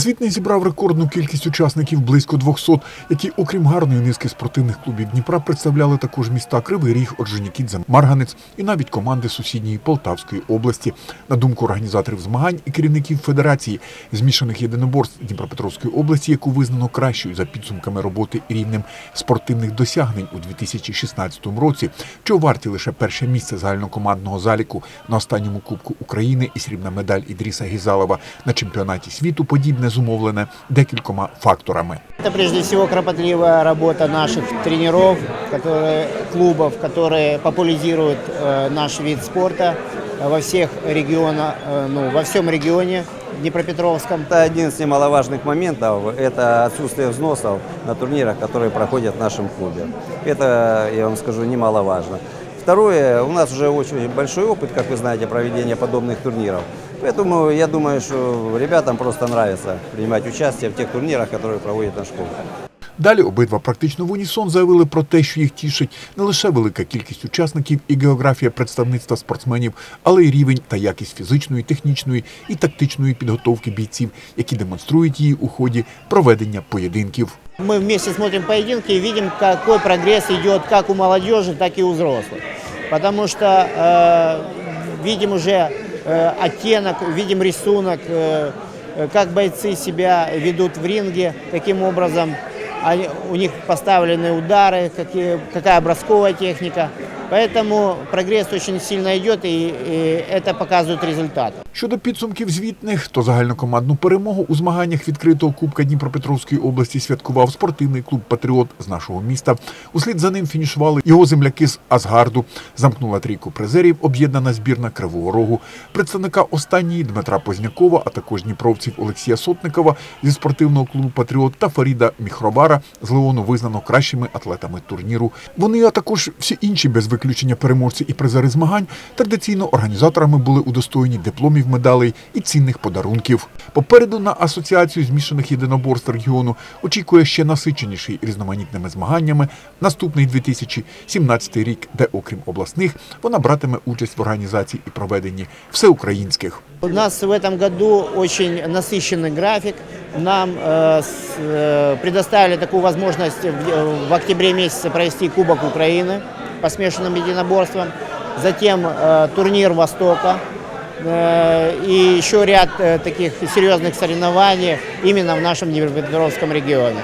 Звітний зібрав рекордну кількість учасників близько 200, які, окрім гарної низки спортивних клубів Дніпра, представляли також міста Кривий Ріг, Орджонікідзе, Марганець і навіть команди сусідньої Полтавської області. На думку організаторів змагань і керівників Федерації змішаних єдиноборств Дніпропетровської області, яку визнано кращою за підсумками роботи і рівнем спортивних досягнень у 2016 році, що варті лише перше місце загальнокомандного заліку на останньому Кубку України і срібна медаль Ідріса Гізалова на чемпіонаті світу, подібне зумовлене декількома факторами. Это прежде всего кропотливая работа наших тренеров, которые, клубов, которые популяризируют э, наш вид спорта э, во всех регионах, э, ну, во всем регионе Днепропетровском. Это один из немаловажных моментов, это отсутствие взносов на турнирах, которые проходят в нашем клубе. Это, я вам скажу, немаловажно. Второе, у нас уже очень большой опыт, как вы знаете, проведения подобных турниров. Поэтому я думаю, что ребятам просто нравится принимать участие в тех турнирах, которые проводит наш клуб. Далі обидва практично в унісон заявили про те, що їх тішить не лише велика кількість учасників і географія представництва спортсменів, але й рівень та якість фізичної, технічної і тактичної підготовки бійців, які демонструють її у ході проведення поєдинків. Мы вместе смотрим поединки и видим, какой прогресс идет как у молодежи, так и у взрослых. Потому что э, видим уже э, оттенок, видим рисунок, э, э, как бойцы себя ведут в ринге, каким образом они- у них поставлены удары, какие, какая образковая техника. Поэтому прогресс очень сильно идет, и, и это показывает результат. Щодо підсумків звітних, то загальнокомандну перемогу у змаганнях відкритого Кубка Дніпропетровської області святкував спортивний клуб Патріот з нашого міста. Услід за ним фінішували його земляки з Асгарду. Замкнула трійку призерів об'єднана збірна Кривого Рогу. Представника останньої Дмитра Познякова, а також дніпровців Олексія Сотникова зі спортивного клубу Патріот та Фаріда Міхробара з Леону визнано кращими атлетами турніру. Вони, а також всі інші без виключення переможці і призери змагань, традиційно організаторами були удостоєні дипломів, медалей і цінних подарунків. Попереду на асоціацію змішаних єдиноборств регіону очікує ще насиченіший різноманітними змаганнями наступний 2017 рік, де, окрім обласних, вона братиме участь в організації і проведенні всеукраїнських. У нас в этом году очень насыщенный график. Нам э, с- э, предоставили такую возможность в, э, в октябре месяце провести Кубок Украины по смешанным единоборствам. Затем э, турнир Востока. э, и еще ряд э, таких серьезных соревнований именно в нашем Днепропетровском регионе.